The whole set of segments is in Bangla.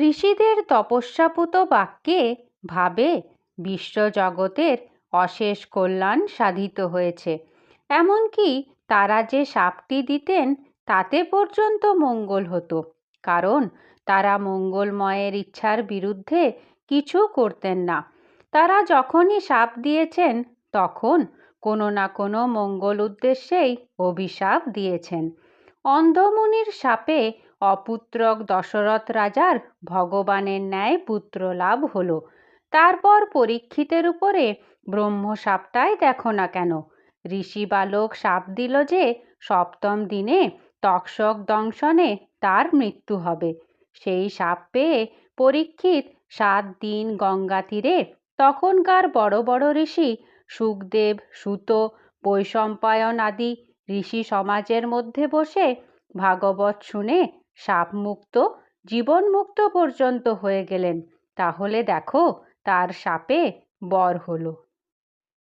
ঋষিদের তপস্যাপুত বাক্যে ভাবে বিশ্বজগতের অশেষ কল্যাণ সাধিত হয়েছে। এমনকি তারা যে সাপটি দিতেন, তাতে পর্যন্ত মঙ্গল হতো, কারণ তারা মঙ্গলময়ের ইচ্ছার বিরুদ্ধে কিছু করতেন না। তারা যখনই সাপ দিয়েছেন, তখন কোনো না কোনো মঙ্গল উদ্দেশ্যেই অভিশাপ দিয়েছেন। অন্ধমুনির সাপে অপুত্রক দশরথ রাজার ভগবানের ন্যায় পুত্র লাভ হলো। তারপর পরীক্ষিতের উপরে ব্রহ্মসাপটাই দেখো না কেন। ঋষি বালক সাপ দিল যে সপ্তম দিনে তক্ষক দংশনে তার মৃত্যু হবে। সেই সাপ পেয়ে পরীক্ষিত সাত দিন গঙ্গা তীরে তখনকার বড় বড় ঋষি সুখদেব, সুত, বৈশম্পায়ন আদি ঋষি সমাজের মধ্যে বসে ভাগবত শুনে সাপমুক্ত, জীবনমুক্ত পর্যন্ত হয়ে গেলেন। তাহলে দেখো, তার সাপে বর হলো।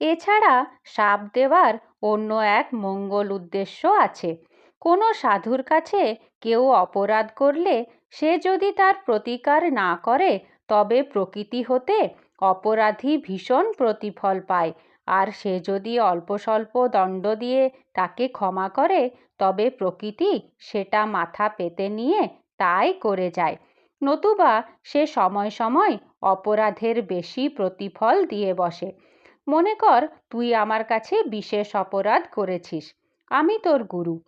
এছাড়া সাপ দেওয়ার অন্য এক মঙ্গল উদ্দেশ্য আছে। কোনো সাধুর কাছে কেউ অপরাধ করলে সে যদি তার প্রতিকার না করে, তবে প্রকৃতি হতে অপরাধী ভীষণ প্রতিফল পায়। আর সে যদি অল্প স্বল্প দণ্ড দিয়ে তাকে ক্ষমা করে, তবে প্রকৃতি সেটা মাথা পেতে নিয়ে তাই করে যায়। নতুবা সে সময় সময় অপরাধের বেশি প্রতিফল দিয়ে বসে। মনে কর, তুই আমার কাছে বিশেষ অপরাধ করেছিস। আমি তোর গুরু।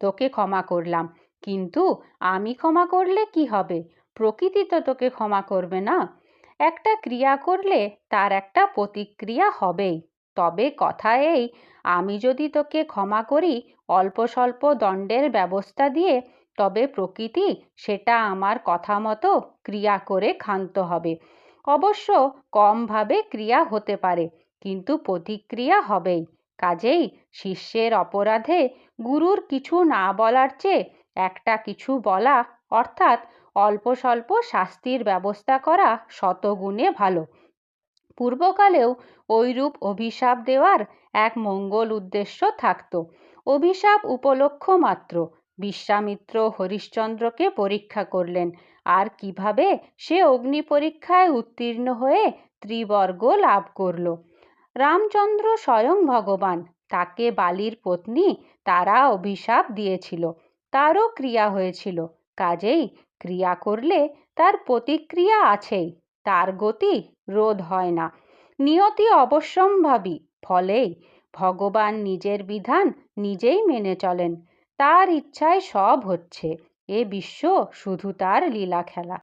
তোকে ক্ষমা করলাম। কিন্তু আমি ক্ষমা করলে কি হবে? প্রকৃতি তো তোকে ক্ষমা করবে না। একটা ক্রিয়া করলে তার একটা প্রতিক্রিয়া হবেই। তবে কথা এই, আমি যদি তোকে ক্ষমা করি, অল্প স্বল্প দণ্ডের ব্যবস্থা দিয়ে, তবে প্রকৃতি সেটা আমার কথা মতো ক্রিয়া করে ক্ষান্ত হবে। অবশ্য কমভাবে ক্রিয়া হতে পারে, কিন্তু প্রতিক্রিয়া হবেই। কাজেই শিষ্যের অপরাধে গুরুর কিছু না বলার চেয়ে একটা কিছু বলা, অর্থাৎ অল্প স্বল্প শাস্তির ব্যবস্থা করা শতগুণে ভালো। পূর্বকালেও ঐরূপ অভিশাপ দেওয়ার এক মঙ্গল উদ্দেশ্য থাকত। অভিশাপ উপলক্ষ মাত্র। বিশ্বামিত্র হরিশ্চন্দ্রকে পরীক্ষা করলেন। আর কীভাবে সে অগ্নি পরীক্ষায় উত্তীর্ণ হয়ে ত্রিবর্গ লাভ করল? রামচন্দ্র স্বয়ং ভগবান। তাকে বালির পত্নী তারা অভিশাপ দিয়েছিল। তারও ক্রিয়া হয়েছিল। কাজেই ক্রিয়া করলে তার প্রতিক্রিয়া আছেই, তার গতি রোধ হয় না। নিয়তি অবশ্যম্ভাবী, ফলেই ভগবান নিজের বিধান নিজেই মেনে চলেন। তার ইচ্ছায় সব হচ্ছে, এ বিশ্ব শুধু তার লীলা খেলা